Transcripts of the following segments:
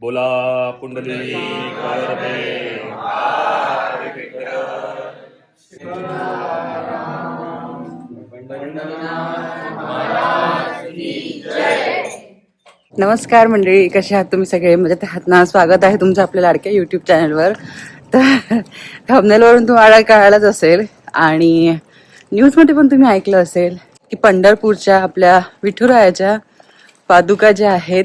बोला कुंडली नमस्कार मंडळी कसे आहात तुम्ही सगळे? मजेत आहात ना? स्वागत आहे तुमचं आपल्या लाडक्या युट्यूब चॅनलवर तर थंबनेलवरून तुम्हाला कळायलाच असेल आणि न्यूजमध्ये पण तुम्ही ऐकलं असेल की पंढरपूरच्या आपल्या विठुरायाच्या पादुका ज्या आहेत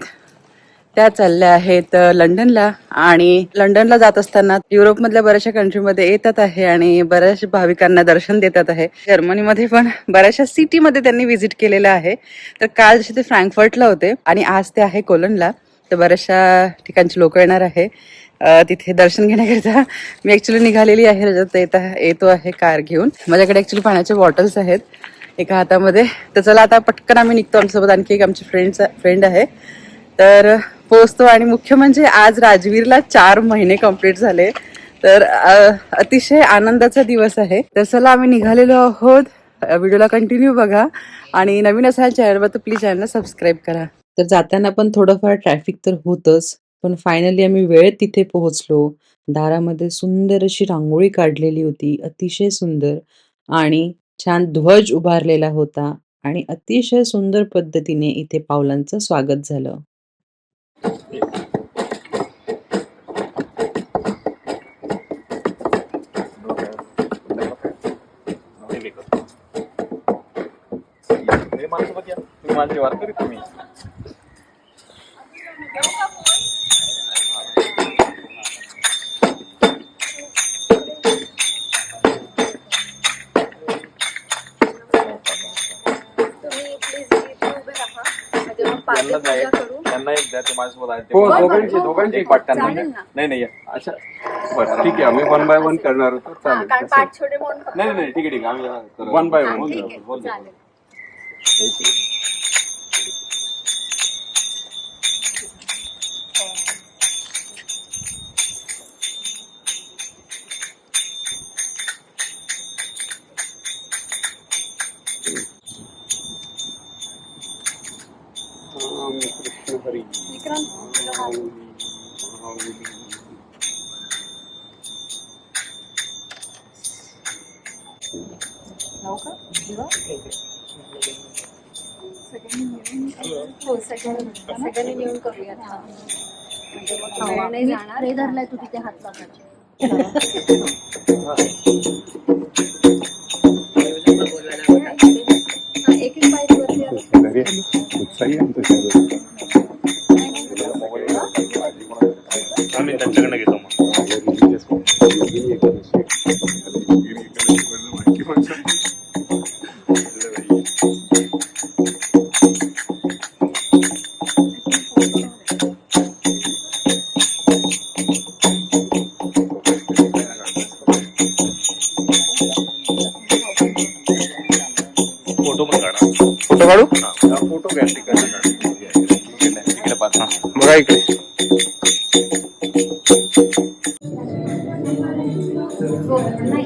त्या चालल्या आहेत लंडनला. आणि लंडनला जात असताना युरोपमधल्या बऱ्याचशा कंट्रीमध्ये येतात आहे आणि बऱ्याचशा भाविकांना दर्शन देतात आहे. जर्मनीमध्ये पण बऱ्याचशा सिटीमध्ये त्यांनी व्हिजिट केलेलं आहे. तर काल जसे ते फ्रँकफर्टला होते आणि आज ते आहे कोलनला तर बऱ्याचशा ठिकाणची लोक येणार आहे. तिथे दर्शन घेण्याकरिता मी ॲक्च्युली निघालेली आहे. रजत येत येतो आहे कार घेऊन. माझ्याकडे ॲक्च्युली पाण्याचे बॉटल्स आहेत एका हातामध्ये. तर चला आता पटकन आम्ही निघतो. आमच्यासोबत आणखी एक आमचे फ्रेंड फ्रेंड आहे. तर पोहोचतो आणि मुख्य म्हणजे आज राजवीरला चार महिने कंप्लीट झाले. तर अतिशय आनंदाचा दिवस आहे. तर चला आम्ही निघालेलो आहोत. व्हिडिओला कंटिन्यू बघा. आणि नवीन असाल चॅनलवर तर प्लीज चॅनलला सबस्क्राईब करा. तर जाताना पण थोडंफार ट्रॅफिक तर होतच. पण फायनली आम्ही वेळेत तिथे पोहोचलो. दारामध्ये सुंदर अशी रांगोळी काढलेली होती. अतिशय सुंदर. आणि छान ध्वज उभारलेला होता. आणि अतिशय सुंदर पद्धतीने इथे पावलांचं स्वागत झालं. पूजा द्या करू त्यांना एक द्या ते माझ्यासोबत आहे ते हो, दोघांची- एक चालेल द्या. ना. नाही नाही या. अच्छा बरं ठीक आहे आम्ही वन बाय वन करणार होतो हा, चालेल कारण तसं. पाच छोटे म्हणून फक्त- नाही नाही ठीक आहे ठीक आहे आम्ही या करू. One by हा, one. बोल ठीक द्या, आहे बोल द्या. चालेल ठीक कृष्ण हरी सगळ्यांनी मिळून करूयात नाही जाणार हे धरलाय तू तिथे हात लागायचे एक एक एक पायरी చేసుకో काढू? हा, फोटो घ्या तिकडे पाच हा बघा इकडे. नाही.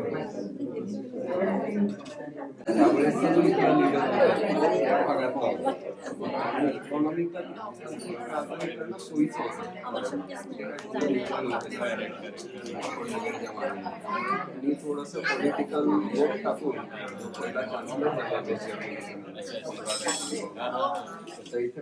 तुला आणि थोडस पॉलिटिकल वोट टाकून पहिला चान्सलर झाला त्याच्यावर. तर इथे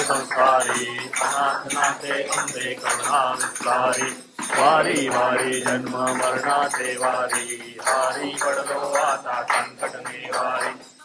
संसारी अनाथ नाथे अंधे वारी वारी, जन्म मरणा ते वारी। हारी, पड़लो आता संकट में वारी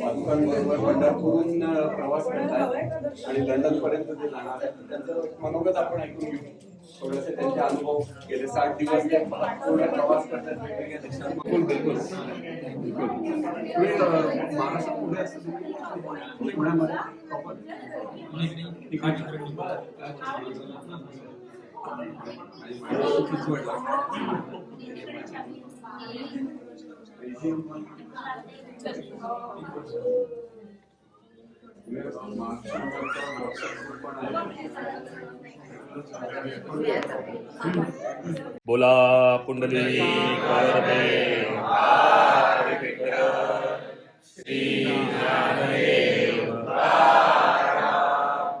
पादुकांबरोबर पंढरपूरहून प्रवास करतात आणि लंडन पर्यंत ते जाणार आहेत. त्यांचं मनोगत आपण ऐकून घेऊ. थोडेसे त्यांचे अनुभव. गेले साठ दिवस ते पूर्ण प्रवास करतात वेगवेगळ्या देशात बिलकुल बिलकुल. पुढे असता पुण्यामध्ये? बोला कुंडली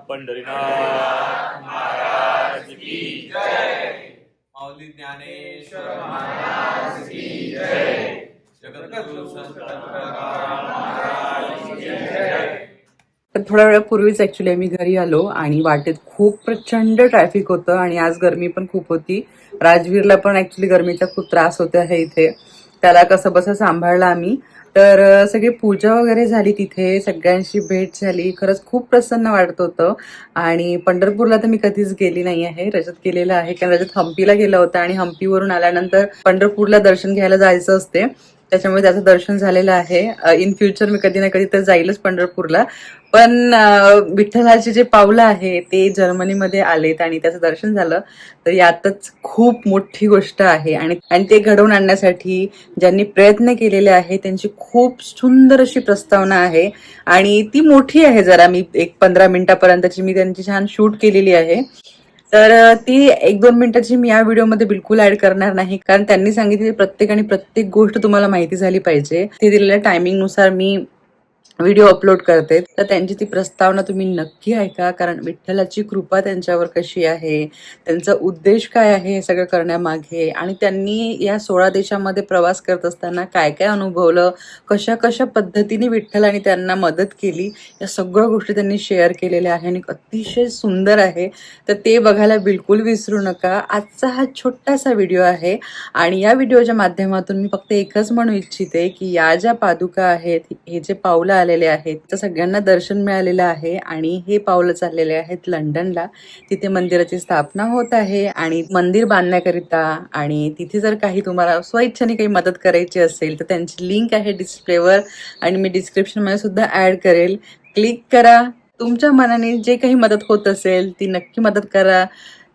पंढरीनाथ महाराज की माऊली ज्ञानेश्वर महाराज की जय। तर थोड्या वेळापूर्वीच ऍक्च्युली आम्ही घरी आलो आणि वाटेत खूप प्रचंड ट्रॅफिक होतं आणि आज गर्मी पण खूप होती. राजवीरला पण ऍक्च्युली गरमीचा खूप त्रास होते आहे इथे. त्याला कसं बसं सांभाळला आम्ही. तर सगळी पूजा वगैरे झाली तिथे सगळ्यांशी भेट झाली. खरंच खूप प्रसन्न वाटत होतं. आणि पंढरपूरला तर मी कधीच गेली नाही आहे. रजत गेलेलं आहे. कारण रजत हम्पीला गेला होता आणि हम्पीवरून आल्यानंतर पंढरपूरला दर्शन घ्यायला जायचं असते. त्याच्यामुळे त्याचं दर्शन झालेलं आहे. इन फ्युचर मी कधी ना कधी तर जाईलच पंढरपूरला. पण विठ्ठलाचे जे पावलं आहे ते जर्मनीमध्ये आलेत आणि त्याचं दर्शन झालं. तर यातच खूप मोठी गोष्ट आहे. आणि आणि ते घडवून आणण्यासाठी ज्यांनी प्रयत्न केलेले आहे त्यांची खूप सुंदर अशी प्रस्तावना आहे. आणि ती मोठी आहे जरा. मी एक पंधरा मिनिटापर्यंतची मी त्यांची छान शूट केलेली आहे. तर ती एक दोन मिनिटाची मी या व्हिडिओमध्ये बिलकुल ऍड करणार नाही. कारण त्यांनी सांगितली प्रत्येक आणि प्रत्येक गोष्ट तुम्हाला माहिती झाली पाहिजे. ते दिलेल्या टायमिंगनुसार मी व्हिडिओ अपलोड करते तर त्यांची ती प्रस्तावना तुम्ही नक्की ऐका. कारण विठ्ठलाची कृपा त्यांच्यावर कशी आहे त्यांचा उद्देश काय आहे हे सगळं करण्यामागे आणि त्यांनी या सोळा देशामध्ये प्रवास करत असताना काय काय अनुभवलं कशा कशा पद्धतीने विठ्ठलाने त्यांना मदत केली या सगळ्या गोष्टी त्यांनी शेअर केलेल्या आहे आणि अतिशय सुंदर आहे. तर ते बघायला बिलकुल विसरू नका. आजचा हा छोटासा व्हिडिओ आहे आणि या व्हिडिओच्या माध्यमातून मी फक्त एकच म्हणू इच्छिते की या ज्या पादुका आहेत हे जे पावलं आलेले आहेत. तर सगळ्यांना दर्शन मिळालेलं आहे आणि हे पावलं चाललेले आहेत लंडनला. तिथे मंदिराची स्थापना होत आहे आणि मंदिर बांधण्याकरिता आणि तिथे जर काही तुम्हाला स्वइच्छेने काही मदत करायची असेल तर त्यांची लिंक आहे डिस्प्लेवर आणि मी डिस्क्रिप्शनमध्ये सुद्धा ऍड करेल. क्लिक करा. तुमच्या मनाने जे काही मदत होत असेल ती नक्की मदत करा.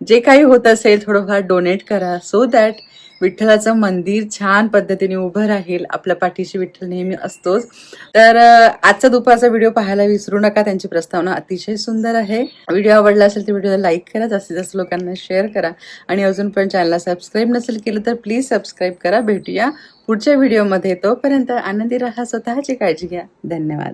जे काही होत असेल थोडंफार डोनेट करा. सो दॅट विठ्ठलाचं मंदिर छान पद्धतीने उभं राहील. आपल्या पाठीशी विठ्ठल नेहमी असतोच. तर आजचा दुपारचा व्हिडिओ पाहायला विसरू नका. त्यांची प्रस्तावना अतिशय सुंदर आहे. व्हिडिओ आवडला असेल तर व्हिडिओला लाईक करा. जास्तीत जास्त लोकांना शेअर करा. आणि अजून पण चॅनलला सबस्क्राईब नसेल केलं तर प्लीज सबस्क्राईब करा. भेटूया पुढच्या व्हिडिओमध्ये. तोपर्यंत आनंदी राहा. स्वतःची काळजी घ्या. धन्यवाद.